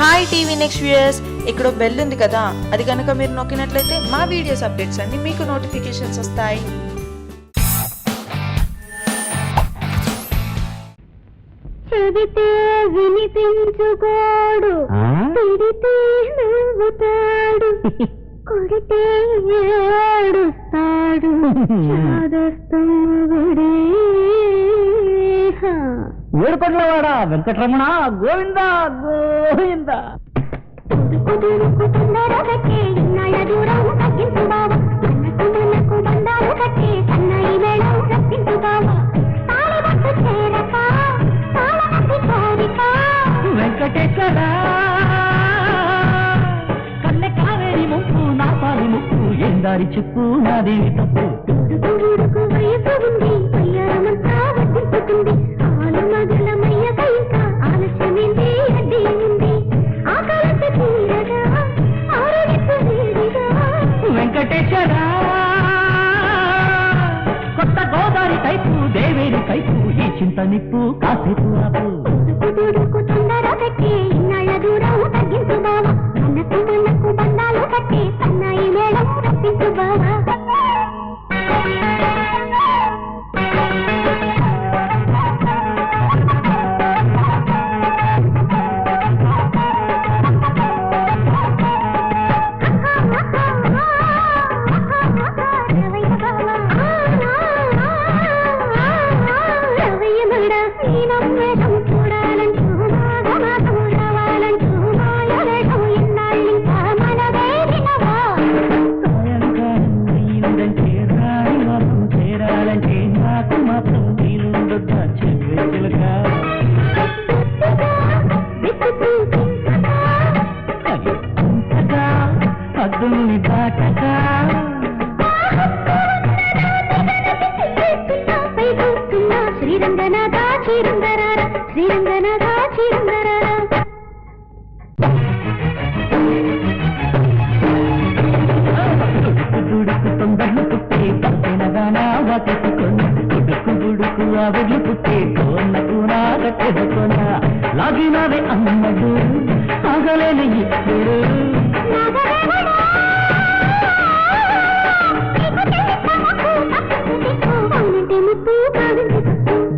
Hi TV next viewers ఇక్కడ bell ఉంది కదా. అది కనుక మీరు నొక్కినట్లయితే మా వీడియోస్ అప్డేట్స్ అన్ని మీకు నోటిఫికేషన్స్ వస్తాయి. చెబితే వినిపించుకోడు తిడితే నవ్వుతాడు. కొడితే ఏడుస్తాడు. తాళిబట్టు చేరక తాళమతి కోరిక వెంకటేశ్వర కన్నె కావేరి ముప్పు నా పాలి ముప్పు ఏం దారి చెప్పు నాదేమి తప్పు? వయసు ఉంది వెంకటేశ్వరా కొత్త గోదావరి కైపు దేవేరి కైపు ఈ చింత నిప్పు కాసేపు నాకు మాత్రం వీలుండొద్దా చెప్పే చిలక అద్దుల్ని దాటక శ్రీరంగనాథ శ్రీరంగరార శ్రీరంగనాథ శ్రీరంగరార దుడుకు ఆవిడ్లు పుట్టే కోన్నకు నా కట్టెదుకొన లాగినావే అమ్మడు ఆగలేని ఇప్పుడు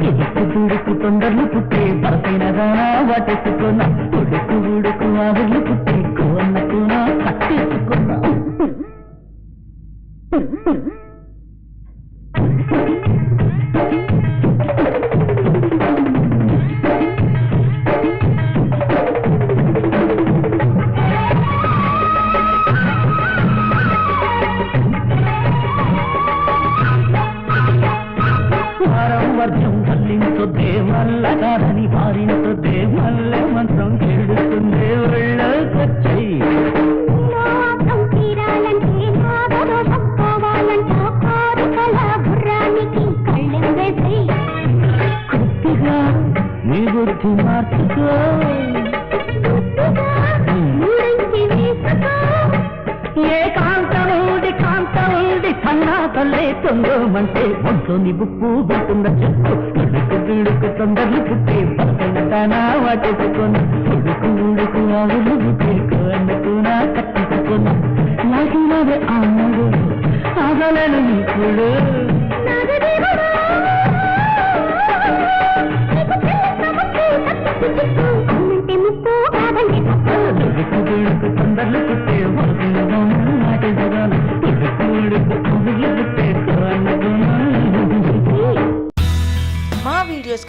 దుడుకు దుడుకు తొందరలు పుట్టే పక్కనగానా వాటెత్తుకొన దుడుకు దుడుకు ఆవిడ్లు పుట్టే కోన్నకు నా వారం వర్షం కల్లించొద్దే మల్ల కాదని వారించొద్దే మల్లె మంత్రం చెడుతుందే ఒళ్ళకొచ్చి కొద్దిగా నీ బుద్ధి మార్చుకో. తొందరలే తల్లే తొందరమంటే ఒంట్లోని బుప్పు వెళ్తుంద చెప్పు ఉడుకు దుడుకు తొందరలు పుట్టే పక్కన తానా వాటేసుకొని ఉడుకు ఉడుకు ఆవులు బుట్టేకు అందుకున్నా కట్టేసుకున్నా లాగినది అమ్మడు ఆగలను ఇప్పుడు